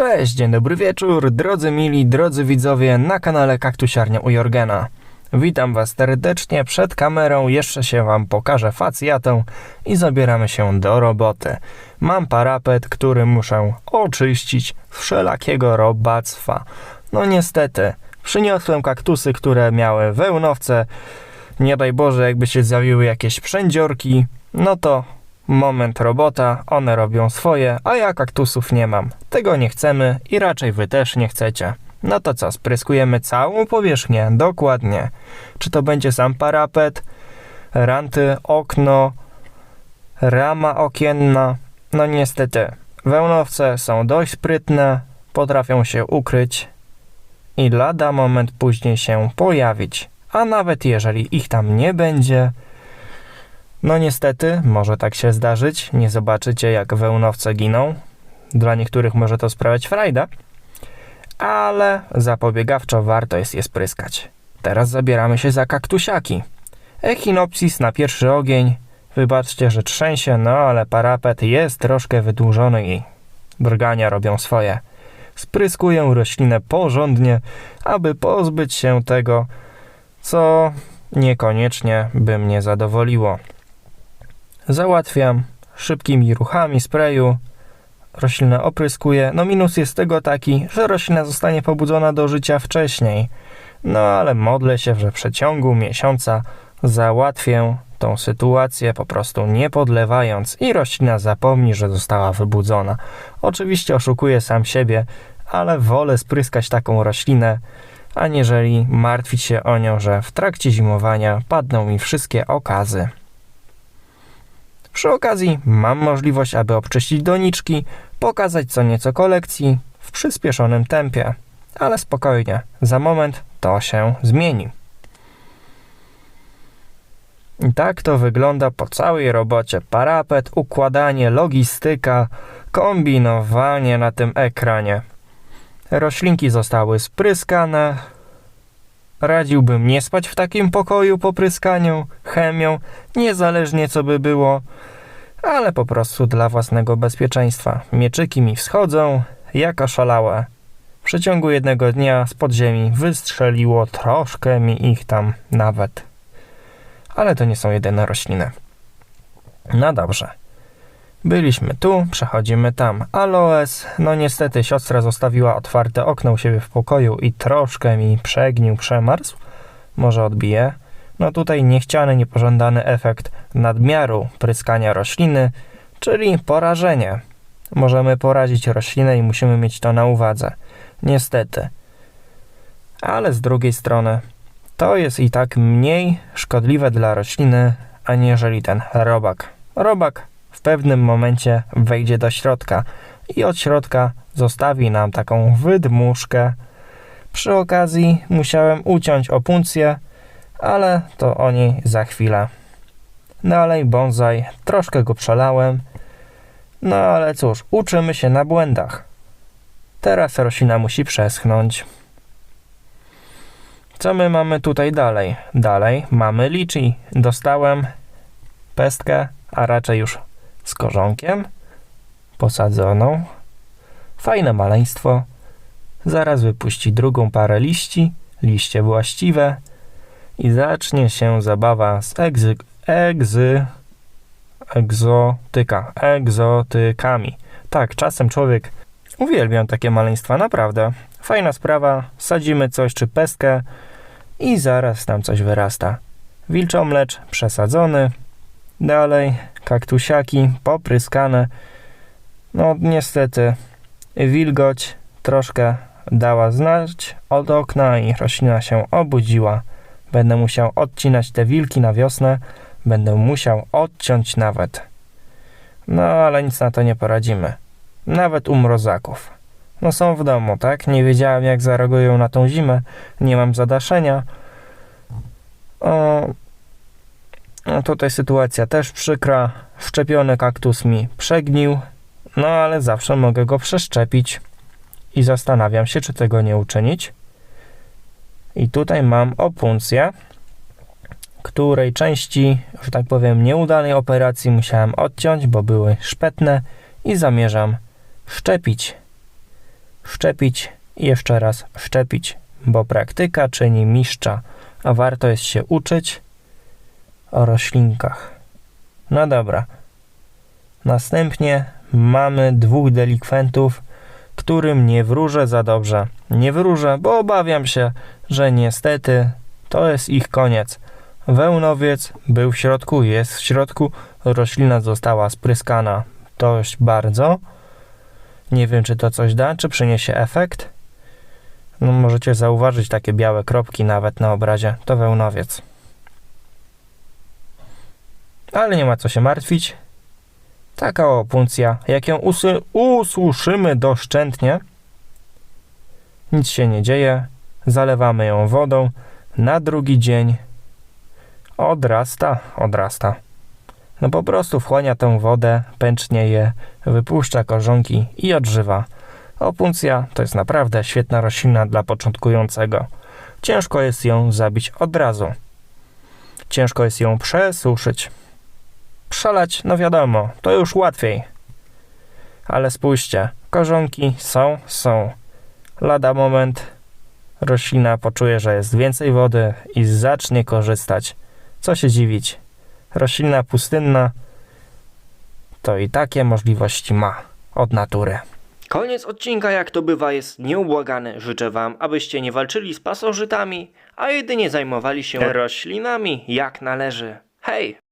Cześć, dzień dobry wieczór, drodzy mili, drodzy widzowie na kanale Kaktusiarnia u Jorgena. Witam was serdecznie przed kamerą, jeszcze się wam pokażę facjatą i zabieramy się do roboty. Mam parapet, który muszę oczyścić wszelakiego robactwa. No niestety, przyniosłem kaktusy, które miały wełnowce. Nie daj Boże, jakby się zjawiły jakieś przędziorki, no to Moment robota, one robią swoje, a ja kaktusów nie mam. Tego nie chcemy i raczej wy też nie chcecie. No to co, spryskujemy całą powierzchnię, dokładnie. Czy to będzie sam parapet, ranty, okno, rama okienna? No niestety, wełnowce są dość sprytne, potrafią się ukryć i lada moment później się pojawić. A nawet jeżeli ich tam nie będzie, no niestety, może tak się zdarzyć. Nie zobaczycie, jak wełnowce giną. Dla niektórych może to sprawiać frajda, ale zapobiegawczo warto jest je spryskać. Teraz zabieramy się za kaktusiaki. Echinopsis na pierwszy ogień. Wybaczcie, że trzęsie, no ale parapet jest troszkę wydłużony i brgania robią swoje. Spryskuję roślinę porządnie, aby pozbyć się tego, co niekoniecznie by mnie zadowoliło. Załatwiam szybkimi ruchami sprayu. Roślinę opryskuję. No minus jest tego taki, że roślina zostanie pobudzona do życia wcześniej. No ale modlę się, że w przeciągu miesiąca załatwię tą sytuację po prostu nie podlewając i roślina zapomni, że została wybudzona. Oczywiście oszukuję sam siebie, ale wolę spryskać taką roślinę, aniżeli martwić się o nią, że w trakcie zimowania padną mi wszystkie okazy. Przy okazji mam możliwość, aby obczyścić doniczki, pokazać co nieco kolekcji w przyspieszonym tempie. Ale spokojnie, za moment to się zmieni. I tak to wygląda po całej robocie. Parapet, układanie, logistyka, kombinowanie na tym ekranie. Roślinki zostały spryskane. Radziłbym nie spać w takim pokoju po pryskaniu, chemią, niezależnie co by było ale po prostu dla własnego bezpieczeństwa. Mieczyki mi wschodzą, jak oszalałe. W przeciągu jednego dnia z podziemi wystrzeliło troszkę mi ich tam nawet. Ale to nie są jedyne rośliny. No dobrze. Byliśmy tu, przechodzimy tam. Aloes, no niestety siostra zostawiła otwarte okno u siebie w pokoju i troszkę mi przegnił, przemarzł. Może odbije. No tutaj niechciany, niepożądany efekt nadmiaru pryskania rośliny, czyli porażenie. Możemy porazić roślinę i musimy mieć to na uwadze. Niestety. Ale z drugiej strony, to jest i tak mniej szkodliwe dla rośliny, aniżeli ten robak. Robak w pewnym momencie wejdzie do środka i od środka zostawi nam taką wydmuszkę. Przy okazji musiałem uciąć opuncję, ale to o niej za chwilę. Dalej bonsai, troszkę go przelałem, no ale cóż, uczymy się na błędach. Teraz roślina musi przeschnąć. Co my mamy tutaj dalej? Dalej mamy liczy. Dostałem pestkę, a raczej już z korzonkiem, posadzoną. Fajne maleństwo. Zaraz wypuści drugą parę liści, liście właściwe i zacznie się zabawa z egzy, egzy, egzotyka, egzotykami. Tak, czasem człowiek uwielbia takie maleństwa, naprawdę. Fajna sprawa, sadzimy coś czy pestkę i zaraz tam coś wyrasta. Wilczomlecz przesadzony, dalej kaktusiaki popryskane. No niestety wilgoć troszkę dała znać od okna i roślina się obudziła. Będę musiał odcinać te wilki na wiosnę, będę musiał odciąć nawet. No ale nic na to nie poradzimy. Nawet u mrozaków. No są w domu, tak? Nie wiedziałem jak zareagują na tą zimę, nie mam zadaszenia. O, no tutaj sytuacja też przykra. Wszczepiony kaktus mi przegnił, no ale zawsze mogę go przeszczepić. I zastanawiam się, czy tego nie uczynić. I tutaj mam opuncję, której części, że tak powiem, nieudanej operacji musiałem odciąć, bo były szpetne i zamierzam szczepić. Szczepić i jeszcze raz szczepić, bo praktyka czyni mistrza, a warto jest się uczyć o roślinkach. No dobra. Następnie mamy dwóch delikwentów, którym nie wróżę za dobrze. Nie wróżę, bo obawiam się, że niestety to jest ich koniec. Wełnowiec był w środku, jest w środku, roślina została spryskana dość bardzo. Nie wiem, czy to coś da, czy przyniesie efekt. No, możecie zauważyć takie białe kropki nawet na obrazie. To wełnowiec. Ale nie ma co się martwić. Taka opuncja, jak ją ususzymy doszczętnie, nic się nie dzieje. Zalewamy ją wodą. Na drugi dzień odrasta, odrasta. No po prostu wchłania tę wodę, pęcznie je, wypuszcza korzonki i odżywa. Opuncja to jest naprawdę świetna roślina dla początkującego. Ciężko jest ją zabić od razu. Ciężko jest ją przesuszyć. Przelać, no wiadomo, to już łatwiej. Ale spójrzcie, korzonki są, są. Lada moment roślina poczuje, że jest więcej wody i zacznie korzystać. Co się dziwić? Roślina pustynna to i takie możliwości ma od natury. Koniec odcinka, jak to bywa, jest nieubłagany. Życzę Wam, abyście nie walczyli z pasożytami, a jedynie zajmowali się roślinami jak należy. Hej!